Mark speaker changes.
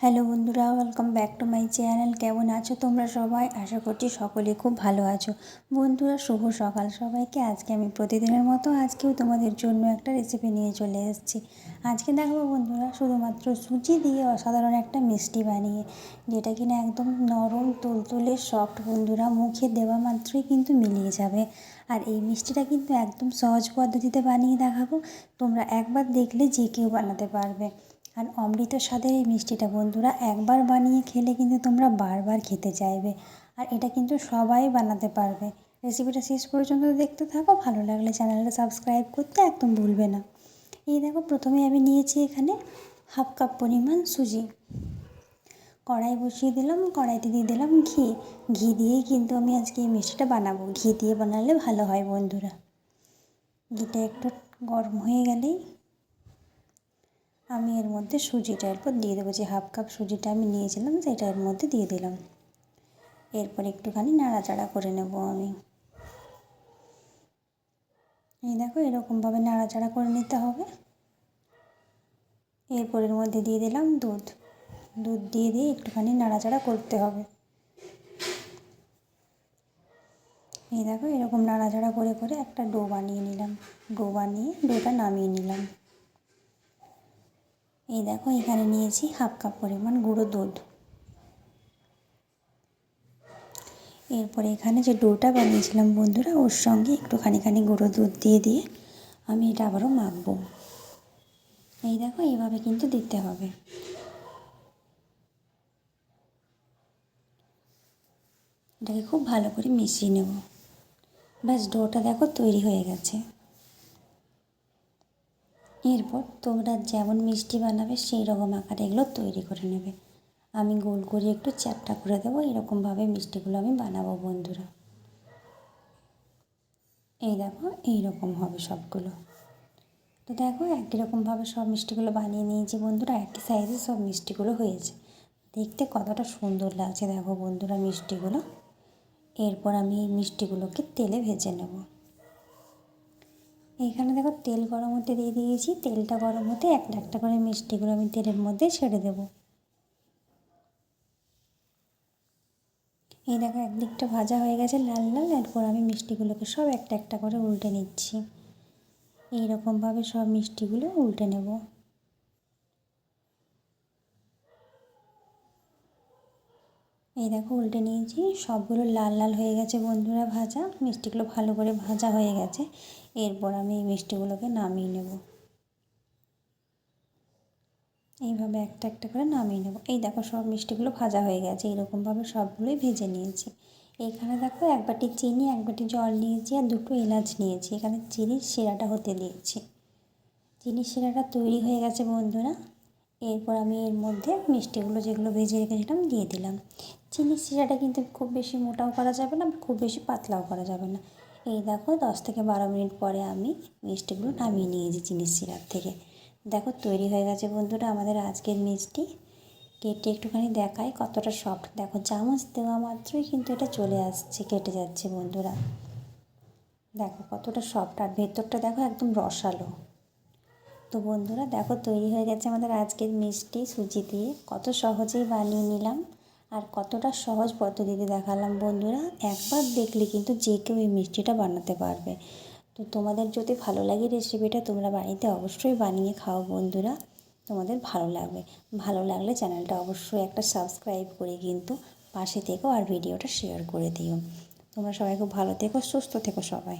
Speaker 1: Hello বন্ধুরা welcome back to my channel কেমন আছো তোমরা সবাই? আশা করছি সকলে খুব ভালো আছো। বন্ধুরা, শুভ সকাল সবাইকে। আজকে আমি প্রতিদিনের মতো আজকেও তোমাদের জন্য একটা রেসিপি নিয়ে চলে এসেছি। আজকে দেখো বন্ধুরা, শুধুমাত্র সুজি দিয়ে অসাধারণ একটা মিষ্টি বানিয়ে, যেটা কিনা একদম নরম, তুলতুলে সফট বন্ধুরা, মুখে দেওয়া মাত্রই কিন্তু মিলিয়ে যাবে। আর এই মিষ্টিটা কিন্তু একদম সহজ পদ্ধতিতে বানিয়ে দেখাবো। তোমরা একবার দেখলে যে কেউ বানাতে পারবে। আর অমৃত স্বাদের এই মিষ্টিটা বন্ধুরা একবার বানিয়ে খেলে কিন্তু তোমরা বারবার খেতে চাইবে। আর এটা কিন্তু সবাই বানাতে পারবে। রেসিপিটা শেষ পর্যন্ত দেখতে থাকো, ভালো লাগলে চ্যানেলটা সাবস্ক্রাইব করতে একদম ভুলবে না। এই দেখো, প্রথমে আমি নিয়েছি এখানে হাফ কাপ পরিমাণ সুজি। কড়াই বসিয়ে দিলাম, কড়াইতে দিয়ে দিলাম ঘি। ঘি দিয়েই কিন্তু আমি আজকে এই মিষ্টিটা বানাবো। ঘি দিয়ে বানালে ভালো হয় বন্ধুরা। ঘিটা একটু গরম হয়ে গেলেই আমি এর মধ্যে সুজিটা এরপর দিয়ে দেবো। যে হাফ কাপ সুজিটা আমি নিয়েছিলাম, সেটা এর মধ্যে দিয়ে দিলাম। এরপর একটুখানি নাড়াচাড়া করে নেব আমি। এই দেখো, এরকমভাবে নাড়াচাড়া করে নিতে হবে। এরপর এর মধ্যে দিয়ে দিলাম দুধ। দুধ দিয়ে দিয়ে একটুখানি নাড়াচাড়া করতে হবে। এই দেখো, এরকম নাড়াচাড়া করে করে একটা ডো বানিয়ে নিলাম। ডো বানিয়ে ডোটা নামিয়ে নিলাম। এই দেখো, এখানে নিয়েছি হাফ কাপ পরিমাণ গুঁড়ো দুধ। এরপরে এখানে যে ডোটা বানিয়েছিলাম বন্ধুরা, ওর সঙ্গে একটুখানি খানি গুঁড়ো দুধ দিয়ে দিয়ে আমি এটা আবারও মাখবো। এই দেখো, এইভাবে কিন্তু দিতে হবে। এটাকে খুব ভালো করে মিশিয়ে নেব। ব্যাস, ডোটা দেখো তৈরি হয়ে গেছে। এরপর তোমরা যেমন মিষ্টি বানাবে, সেই রকম আকারে এগুলো তৈরি করে নেবে। আমি গোল করে একটু চ্যাপটা করে দেবো, এরকমভাবে মিষ্টিগুলো আমি বানাবো বন্ধুরা। এই দেখো, এইরকম হবে সবগুলো। তো দেখো, একই রকমভাবে সব মিষ্টিগুলো বানিয়ে নিয়েছি বন্ধুরা, একই সাইজে সব মিষ্টিগুলো হয়েছে। দেখতে কতটা সুন্দর লাগছে দেখো বন্ধুরা মিষ্টিগুলো। এরপর আমি এই মিষ্টিগুলোকে তেলে ভেজে নেব। এইখানে দেখো তেল গরম হতে দিয়ে দিয়েছি। তেলটা গরম হতে একটা একটা করে মিষ্টিগুলো আমি তেলের মধ্যে ছেড়ে দেবো। এই দেখো একদিকটা ভাজা হয়ে গেছে লাল লাল, এরপর আমি মিষ্টিগুলোকে সব একটা একটা করে উল্টে নিচ্ছি। এইরকমভাবে সব মিষ্টিগুলো উল্টে নেব। এই দেখো উল্টে নিয়েছি, সবগুলো লাল লাল হয়ে গেছে বন্ধুরা ভাজা। মিষ্টিগুলো ভালো করে ভাজা হয়ে গেছে। এরপর আমি এই মিষ্টিগুলোকে নামিয়ে নেব। এইভাবে একটা একটা করে নামিয়ে নেব। এই দেখো সব মিষ্টিগুলো ভাজা হয়ে গেছে। এরকমভাবে সবগুলোই ভেজে নিয়েছি। এখানে দেখো এক বাটি চিনি, এক বাটি জল নিয়েছি আর দুটো এলাচ নিয়েছি। এখানে চিনির শিরাটা হতে দিয়েছি। চিনির শিরাটা তৈরি হয়ে গেছে বন্ধুরা। এরপর আমি এর মধ্যে মিষ্টিগুলো যেগুলো ভেজে রেখেছিলাম দিয়ে দিলাম। চিনির শিরাটা কিন্তু খুব বেশি মোটাও করা যাবে না, খুব বেশি পাতলাও করা যাবে না। এই দেখো দশ থেকে বারো মিনিট পরে আমি মিষ্টিগুলো নামিয়ে নিয়েছি চিনির শিরার থেকে। দেখো তৈরি হয়ে গেছে বন্ধুরা আমাদের আজকের মিষ্টি। কেটে একটুখানি দেখায় কতটা সফট দেখো চামচ দেওয়া মাত্রই কিন্তু এটা চলে আসছে, কেটে যাচ্ছে বন্ধুরা। দেখো কতটা সফট আর ভেতরটা দেখো একদম রসালো। তো বন্ধুরা দেখো তৈরি হয়ে গেছে আমাদের আজকের মিষ্টি। সুজি দিয়ে কত সহজেই বানিয়ে নিলাম। আর কতটা সহজ পদ্ধতিতে দেখালাম বন্ধুরা, একবার দেখলে কিন্তু যে কেউ এই মিষ্টিটা বানাতে পারবে। তো তোমাদের যদি ভালো লাগে রেসিপিটা তোমরা বাড়িতে অবশ্যই বানিয়ে খাও বন্ধুরা, তোমাদের ভালো লাগবে। ভালো লাগলে চ্যানেলটা অবশ্যই একটা সাবস্ক্রাইব করে কিন্তু পাশে থেকো আর ভিডিওটা শেয়ার করে দিও। তোমরা সবাই খুব ভালো থেকো, সুস্থ থেকো সবাই।